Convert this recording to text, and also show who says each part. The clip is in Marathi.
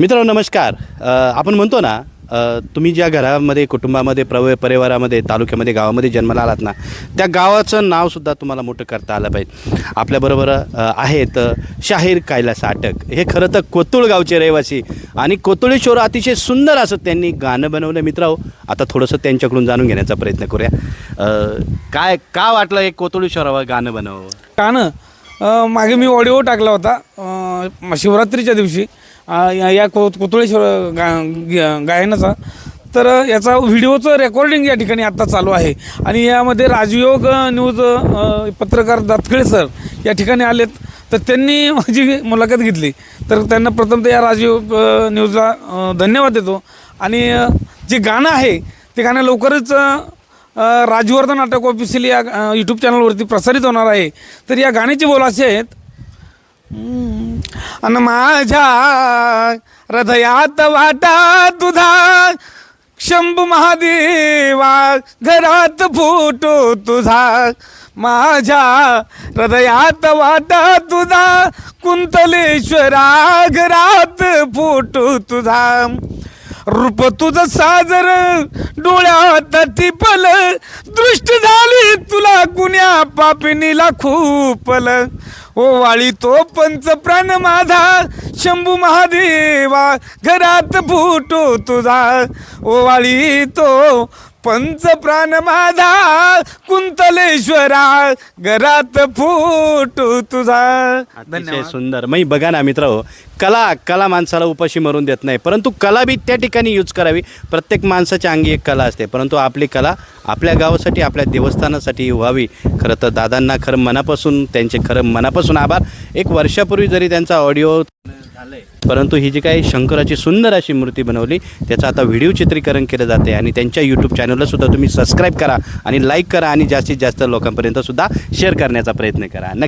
Speaker 1: मित्रांनो नमस्कार. आपण म्हणतो ना तुम्ही ज्या घरामध्ये कुटुंबामध्ये प्रव परिवारामध्ये तालुक्यामध्ये गावामध्ये जन्माला आलात ना त्या गावाचं नावसुद्धा तुम्हाला मोठं करता आलं पाहिजे. आपल्याबरोबर आहेत शाहीर कैलास आटक. हे खरं तर कोतुळ गावचे रहिवासी आणि कोतुळेश्वर अतिशय सुंदर असं त्यांनी गाणं बनवलं मित्र आता थोडंसं त्यांच्याकडून जाणून घेण्याचा प्रयत्न करूया. काय का वाटलं हे कोतुळेश्वरावर गाणं बनवावं?
Speaker 2: गाणं मागे मी ऑडिओ टाकला होता. शिवरात्रीच्या दिवशी या या को कोतुळेश्वर गा ग- गायनाचा. तर याचा व्हिडिओचं रेकॉर्डिंग या ठिकाणी आत्ता चालू आहे. आणि यामध्ये राजयोग न्यूज पत्रकार दातखळे सर या ठिकाणी आलेत. तर त्यांनी माझी मुलाखत घेतली. तर त्यांना प्रथम या राजयोग न्यूजला धन्यवाद देतो. आणि जे गाणं आहे ते गाणं लवकरच राजवर्धन नाटक ऑफिशियल या यूट्यूब चॅनलवरती प्रसारित होणार आहे. तर या गाण्याची बोल असे आहेत अन माझ्या हृदयात वाटा तुझा. शंभू महादेवा घरात फोटो तुझा. माझ्या हृदयात वाटा तुझा. कुंतलेश्वरा घरात फोटो तुझा. रूप तुझं साजर डोळ्यात टिपल. दृष्ट झाली तुला कुण्या पापिनीला खूपल. ओ वाळी तो पंच प्राण माझा. शंभू महादेवा घरात फुटो तुझा. ओ वाळी तो पंच प्राण माझा कुंतलेश्वरा घरात फुटो तुझा.
Speaker 1: अतिशय सुंदर. मग बघा ना मित्र कला कला माणसाला उपाशी मरून देत नाही परंतु कला बी त्या ठिकाणी यूज करावी. प्रत्येक माणसाच्या अंगी एक कला असते परंतु आपली कला आपल्या गावासाठी आपल्या देवस्थानासाठी व्हावी. खरं तर दादांना खरं मनापासून त्यांचे खरं मनापासून आभार. एक वर्षापूर्वी जरी त्यांचा ऑडिओ परंतु ही जी काही शंकराची सुंदर अशी मूर्ती बनवली त्याचं आता व्हिडिओ चित्रीकरण केलं जाते आणि त्यांच्या यूट्यूब चॅनललासुद्धा तुम्ही सबस्क्राईब करा आणि लाईक करा आणि जास्तीत जास्त लोकांपर्यंतसुद्धा शेअर करण्याचा प्रयत्न करा. नक्की.